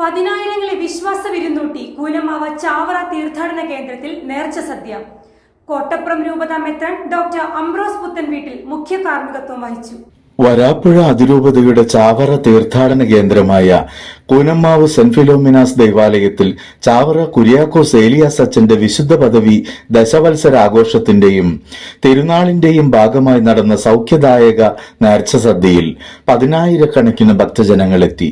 പതിനായിരങ്ങളെ വിശ്വാസ വിരുന്നൂട്ടി കൂലമാവ ചാവറ തീർത്ഥാടന കേന്ദ്രത്തിൽ നേർച്ച സദ്യ. കോട്ടപ്പുറം രൂപത മെത്രൻ ഡോക്ടർ അംബ്രോസ് പുത്തൻ വീട്ടിൽ മുഖ്യ കാർമ്മികത്വം വഹിച്ചു. വരാപ്പുഴ അതിരൂപതയുടെ ചാവറ തീർത്ഥാടന കേന്ദ്രമായ കൂനമ്മാവ് സെന്റ് ഫിലോമിനാസ് ദേവാലയത്തിൽ ചാവറ കുര്യാക്കോസ് ഏലിയാസ് അച്ഛന്റെ വിശുദ്ധ പദവി ദശവത്സര ആഘോഷത്തിന്റെയും തിരുനാളിന്റെയും ഭാഗമായി നടന്ന സൗഖ്യദായക നേർച്ച സദ്യയിൽ പതിനായിരക്കണക്കിന് ഭക്തജനങ്ങളെത്തി.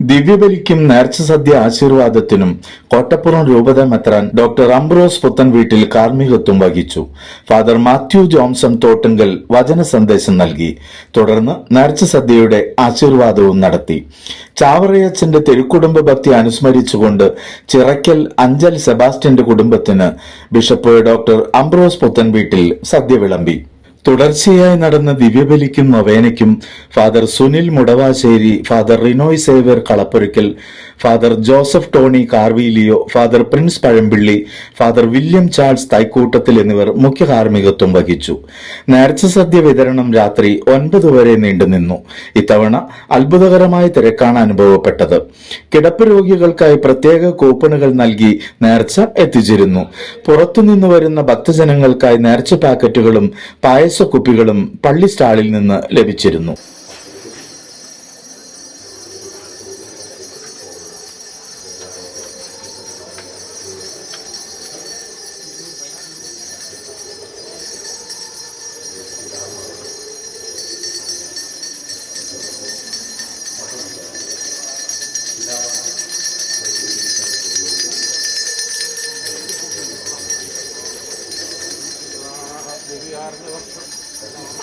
ദിവ്യബലിക്കും നേർച്ച സദ്യ ആശീർവാദത്തിനും കോട്ടപ്പുറം രൂപത മെത്രാൻ ഡോക്ടർ അംബ്രോസ് പുത്തൻ വീട്ടിൽ കാർമ്മികത്വം വഹിച്ചു. ഫാദർ മാത്യു ജോൺസൺ തോട്ടുങ്കൽ വചന സന്ദേശം നൽകി. തുടർന്ന് നേർച്ച സദ്യയുടെ ആശീർവാദവും നടത്തി. ചാവറയച്ചന്റെ തിരുക്കുടുംബ ഭക്തി അനുസ്മരിച്ചുകൊണ്ട് ചിറക്കൽ അഞ്ചൽ സെബാസ്റ്റ്യന്റെ കുടുംബത്തിന് ബിഷപ്പ് ഡോക്ടർ അംബ്രോസ് പുത്തൻ വീട്ടിൽ സദ്യ വിളമ്പി. തുടർച്ചയായി നടന്ന ദിവ്യബലിക്കും നൊവേനയ്ക്കും father Sunil Mudavassery father Rinoy Xavier Kalapporukkal father Joseph Tony Carvalio father Prince Pazhampilly father William Charles Thaikoottathil എന്നിവർ മുഖ്യ കാർമ്മികത്വം വഹിച്ചു. നേർച്ച സദ്യ വിതരണം രാത്രി ഒൻപത് വരെ നീണ്ടുനിന്നു ഇത്തവണ അത്ഭുതകരമായ തിരക്കാണ് അനുഭവപ്പെട്ടത്. കിടപ്പ് രോഗികൾക്കായി പ്രത്യേക കൂപ്പണുകൾ നൽകി നേർച്ച എത്തിച്ചിരുന്നു. പുറത്തുനിന്ന് വരുന്ന ഭക്തജനങ്ങൾക്കായി നേർച്ച പാക്കറ്റുകളും പായസക്കുപ്പികളും പള്ളി സ്റ്റാളിൽ നിന്ന് ലഭിച്ചിരുന്നു. 先生。